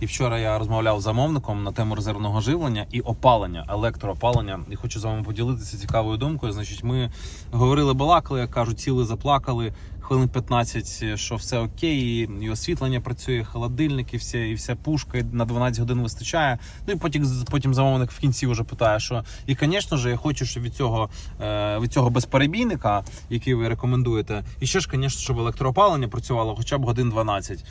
І вчора я розмовляв з замовником на тему резервного живлення і опалення, електроопалення. І хочу з вами поділитися цікавою думкою. Значить, ми говорили, балакали, як кажуть, сіли, заплакали. Хвилин 15, що все окей, і, і освітлення працює, холодильник, і все, і вся пушка і на 12 годин вистачає. Ну і потім, потім замовник в кінці вже питає, що і, звісно ж, я хочу, щоб від цього, е, від цього безперебійника, який ви рекомендуєте, і ще ж, звісно, щоб електроопалення працювало хоча б годин 12.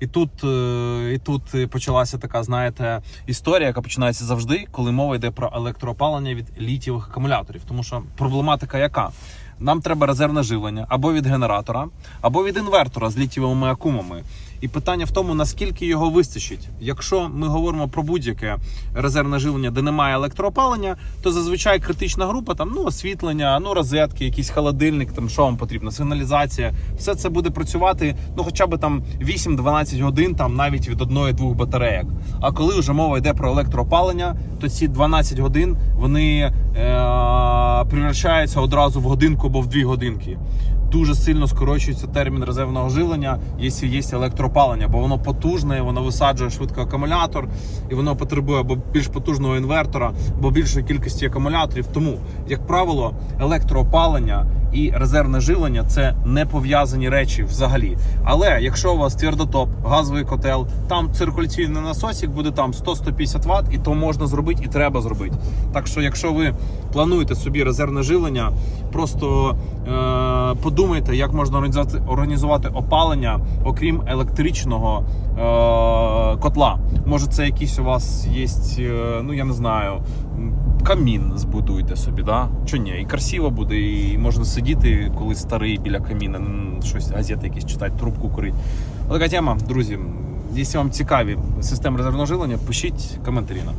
І тут, е, і тут почалася така, знаєте, історія, яка починається завжди, коли мова йде про електроопалення від літієвих акумуляторів. Тому що проблематика яка? Нам треба резервне живлення або від генератора, або від інвертора з літієвими акумами. І питання в тому, наскільки його вистачить. Якщо ми говоримо про будь-яке резервне живлення, де немає електроопалення, то зазвичай критична група там ну освітлення, ну розетки, якийсь холодильник, там що вам потрібно, сигналізація, все це буде працювати ну хоча б там 8-12 годин, там навіть від одної-двох батарейок. А коли вже мова йде про електроопалення, то ці 12 годин вони е- превращаються одразу в годинку або в дві годинки дуже сильно скорочується термін резервного живлення, якщо є електроопалення, бо воно потужне, воно висаджує швидко акумулятор, і воно потребує або більш потужного інвертора, або більшої кількості акумуляторів. Тому, як правило, електроопалення і резервне живлення це не пов'язані речі взагалі. Але якщо у вас твердотоп, газовий котел, там циркуляційний насосик буде там 100-150 Вт, і то можна зробити і треба зробити. Так що, якщо ви плануєте собі резервне живлення, просто е, подумайте, як можна організувати, опалення, окрім електричного е, котла. Може, це якийсь у вас є, е, ну я не знаю, камін збудуйте собі, да? Чи ні? І красиво буде, і можна сидіти, коли старий біля каміна, щось газети якісь читати, трубку курити. Така тема, друзі. Якщо вам цікаві системи резервного живлення, пишіть коментарі нам.